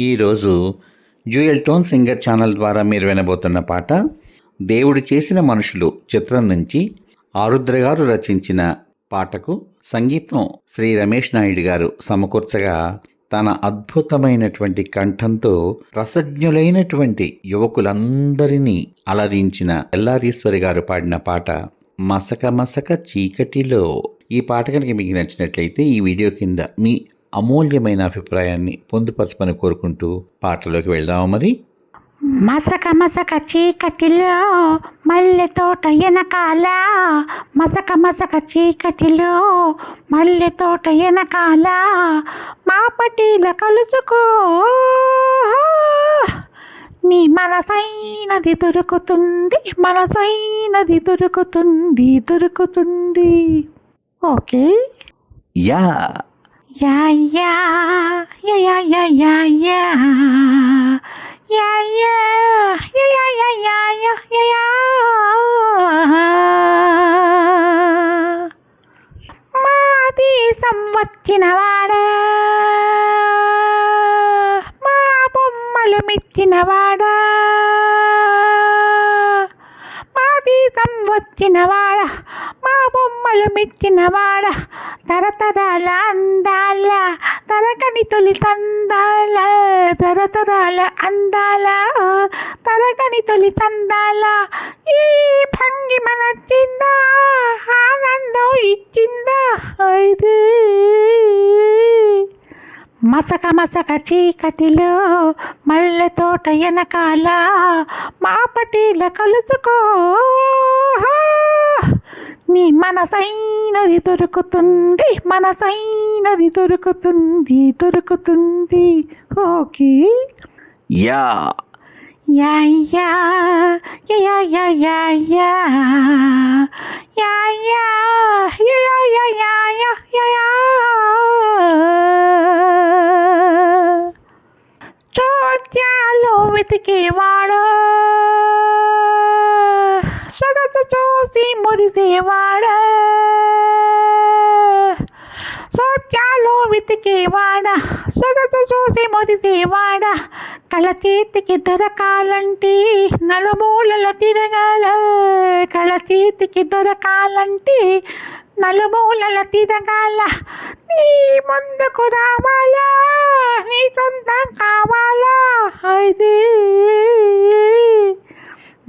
ఈరోజు jewel tone singer channel ద్వారా మీరు వినబోతున్న పాట దేవుడు చేసిన మనుషులు చిత్రం నుంచి ఆరుద్ర గారు రచించిన పాటకు సంగీతం శ్రీ రమేష్ నాయుడు గారు సమకూర్చగా తన అద్భుతమైనటువంటి కంఠంతో రసజ్ఞులైనటువంటి యువకులందరినీ అలరించిన ఎల్లారీశ్వరి గారు పాడిన పాట మసక మసక చీకటిలో. ఈ పాట కనుక మీకు నచ్చినట్లయితే ఈ వీడియో కింద మీ అమూల్యమైన అభిప్రాయాన్ని పొందుపరచమని కోరుకుంటూ పాటలోకి వెళ్దాము మరి? మసక మసక చీకటిలో మల్లె తోట వెనకాల మసక మసక చీకటిలో మల్లె తోట వెనకాల మా పటీల కలుసుకో నీ మనసైనది దొరుకుతుంది. మనసైనది దొరుకుతుంది. దొరుకుతుంది. ఓకే? యా. యా యా యా యా మా దేశం వచ్చినవాడా మా బొమ్మలు మెచ్చినవాడా మా దేశం వచ్చినవాడా వాడా బొమ్మలు మెచ్చినవాడా తరతరాల అందాల తరకని తొలి తందాల తరతరాల అందాల తరకని తొలి తందాల. ఈ భంగి నచ్చిందా ఆనందం ఇచ్చిందా? ఇది మసక మసక చీకటిలో మల్లె తోట వెనకాల మాపటీల కలుసుకో నీ మనసైనది దొరుకుతుంది మనసైనది దొరుకుతుంది దొరుకుతుంది ఓకే యా యా యా యా యా యా యా యా యా యా యా యా యా యా యా చోట్యాలు వెతికేవాడు చూసి మురిసేవాడు? సోత్యాలు వెతికేవాడ? సొగసు చూసి మురిసేవాడ? కళ చేతికి దొరకాలంటే నలుమూలల తిరగాల. కళ చేతికి దొరకాలంటే నలుమూలల తిరగాల. నీ ముందుకు రావాలా? నీ సొంతం కావాలా? అయితే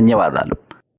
ధన్యవాదాలు.